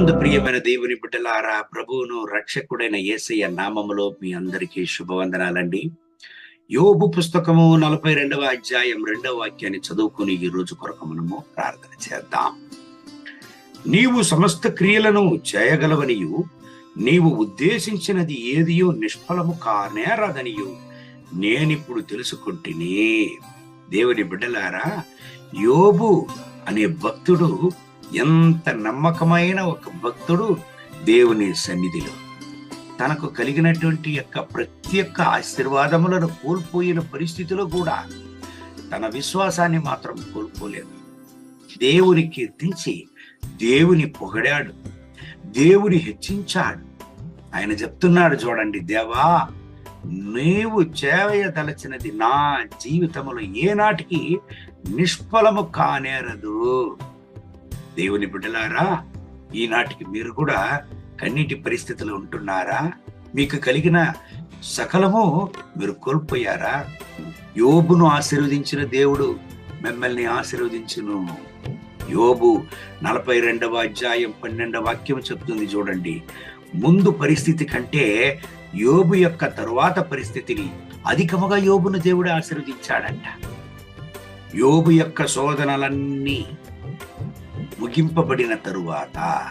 ప్రభునందు ప్రియమైన దేవుని బిడ్డలారా ప్రభువును రక్షకుడైన ఏసయ్య నామములో మీ అందరికీ శుభవందనాలండి. యోబు పుస్తకము నలభై రెండవ అధ్యాయం రెండవ వాక్యాన్ని చదువుకుని ఈ రోజు కొరకు మనము ప్రార్థన చేద్దాం. నీవు సమస్త క్రియలను చేయగలవనియు నీవు ఉద్దేశించినది ఏదియో నిష్ఫలము కానేరాదనియు నేనిప్పుడు తెలుసుకుంటుని. దేవుని బిడ్డలారా యోబు అనే భక్తుడు ఎంత నమ్మకమైన ఒక భక్తుడు దేవుని సన్నిధిలో. తనకు కలిగినటువంటి యొక్క ప్రతి ఒక్క ఆశీర్వాదములను కోల్పోయిన పరిస్థితిలో కూడా తన విశ్వాసాన్ని మాత్రం కోల్పోలేదు. దేవుని కీర్తించి దేవుని పొగడాడు. దేవుని హెచ్చించాడు. ఆయన చెప్తున్నాడు చూడండి దేవా నీవు చేయదలచినది నా జీవితములో ఏనాటికి నిష్ఫలము కానేరదు. దేవుని బిడ్డలారా ఈనాటికి మీరు కూడా కన్నీటి పరిస్థితులు ఉంటున్నారా? మీకు కలిగిన సకలము మీరు కోల్పోయారా? యోబును ఆశీర్వదించిన దేవుడు మిమ్మల్ని ఆశీర్వదించును. యోబు నలభై రెండవ అధ్యాయం పన్నెండవ వాక్యం చెప్తుంది చూడండి. ముందు పరిస్థితి కంటే యోబు యొక్క తరువాత పరిస్థితిని అధికముగా యోబును దేవుడు ఆశీర్వదించాడంట. యోబు యొక్క శోధనలన్నీ ముగింపబడిన తరువాత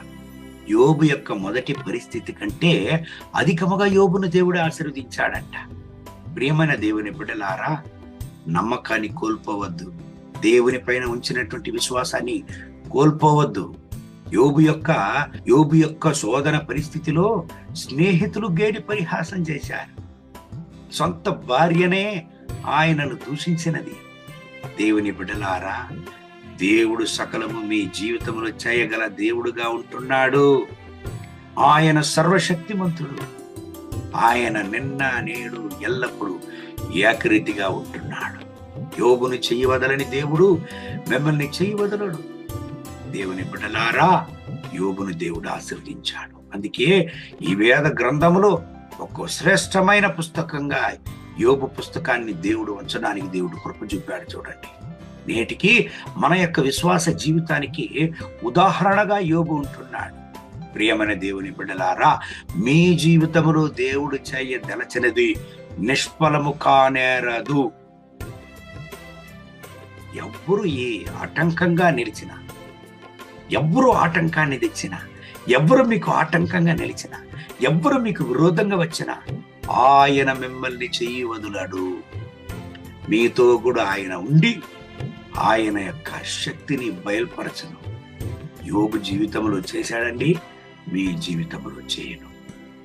యోబు యొక్క మొదటి పరిస్థితి కంటే అధికముగా యోబును దేవుడు ఆశీర్వదించాడంట. ప్రియమైన దేవుని బిడ్డలారా నమ్మకాన్ని కోల్పోవద్దు. దేవుని పైన ఉంచినటువంటి విశ్వాసాన్ని కోల్పోవద్దు. యోబు యొక్క యోబు యొక్క శోధన పరిస్థితిలో స్నేహితులు గేడి పరిహాసం చేశారు. సొంత భార్యనే ఆయనను దూషించినది. దేవుని బిడ్డలారా దేవుడు సకలము మీ జీవితంలో చేయగల దేవుడుగా ఉంటున్నాడు. ఆయన సర్వశక్తిమంతుడు. ఆయన నిన్న నేడు ఎల్లప్పుడూ ఏకరీతిగా ఉంటున్నాడు. యోగును చేయవదలని దేవుడు మిమ్మల్ని చేయవదలడు. దేవుని బిడ్డలారా యోగును దేవుడు ఆశీర్వదించాడు. అందుకే ఈ వేద గ్రంథములో ఒక శ్రేష్టమైన పుస్తకంగా యోగు పుస్తకాన్ని దేవుడు ఉంచడానికి దేవుడు కృప చూపాడు చూడండి. నేటికి మన యొక్క విశ్వాస జీవితానికి ఉదాహరణగా యోగు ఉంటున్నాడు. ప్రియమైన దేవుని బిడ్డలారా మీ జీవితములో దేవుడు చేయదలచినది నిష్ఫలము కానేరదు. ఎవ్వరు ఏ ఆటంకంగా నిలిచిన ఎవ్వరు ఆటంకాన్ని తెచ్చిన ఎవ్వరు మీకు ఆటంకంగా నిలిచిన ఎవ్వరు మీకు విరోధంగా వచ్చిన ఆయన మిమ్మల్ని చెయ్యి వదులాడు. మీతో కూడా ఆయన ఉండి ఆయన యొక్క శక్తిని బయలుపరచను. యోగు జీవితంలో చేశాడండి మీ జీవితంలో చేయను.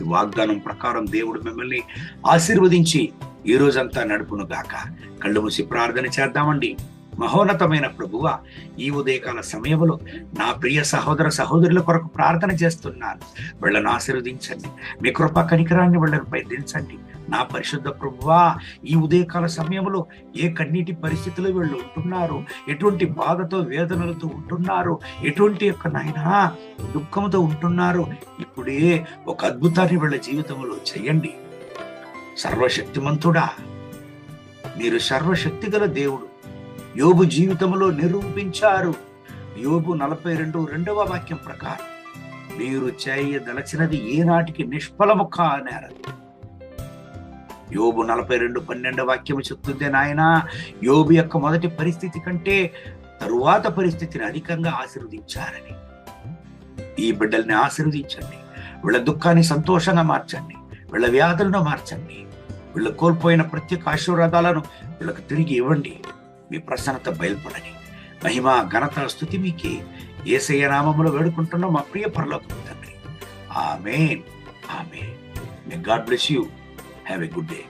వాగ్దానం ప్రకారం దేవుడు మిమ్మల్ని ఆశీర్వదించి ఈ రోజంతా నడుపును గాక. కళ్ళు మూసి ప్రార్థన చేద్దామండి. మహోన్నతమైన ప్రభువ ఈ ఉదయకాల సమయంలో నా ప్రియ సహోదర సహోదరుల కొరకు ప్రార్థన చేస్తున్నాను. వీళ్ళను ఆశీర్వదించండి. మీ కృప కనికరాన్ని వాళ్ళను దించండి నా పరిశుద్ధ ప్రభువా ఈ ఉదయకాల సమయంలో ఏ కన్నీటి పరిస్థితులు వీళ్ళు ఉంటున్నారు ఎటువంటి బాధతో వేదనలతో ఉంటున్నారు ఎటువంటి యొక్క నాయన దుఃఖంతో ఉంటున్నారు ఇప్పుడే ఒక అద్భుతాన్ని వీళ్ళ జీవితంలో చేయండి. సర్వశక్తిమంతుడా మీరు సర్వశక్తి గల దేవుడు. యోబు జీవితంలో నిరూపించారు. యోబు నలభై రెండు రెండవ వాక్యం ప్రకారం మీరు చేయదలచినది ఏనాటికి నిష్ఫలము కానేరదు యోబు నలభై రెండు పన్నెండవ వాక్యము చెప్తుంది నాయన యోబు యొక్క మొదటి పరిస్థితి కంటే తరువాత పరిస్థితిని అధికంగా ఆశీర్వదించారని. ఈ బిడ్డల్ని ఆశీర్వదించండి. వీళ్ళ దుఃఖాన్ని సంతోషంగా మార్చండి. వీళ్ళ వ్యాధులను మార్చండి. వీళ్ళు కోల్పోయిన ప్రత్యేక ఆశీర్వాదాలను వీళ్ళకి తిరిగి ఇవ్వండి. మీ ప్రసన్నత బయలుపడని. మహిమ ఘనత స్థుతి మీకే. ఏసయ్య నామములో వేడుకుంటున్నాం మా ప్రియ పరలోకపు తండ్రి. Amen. Amen. May God bless you have a good day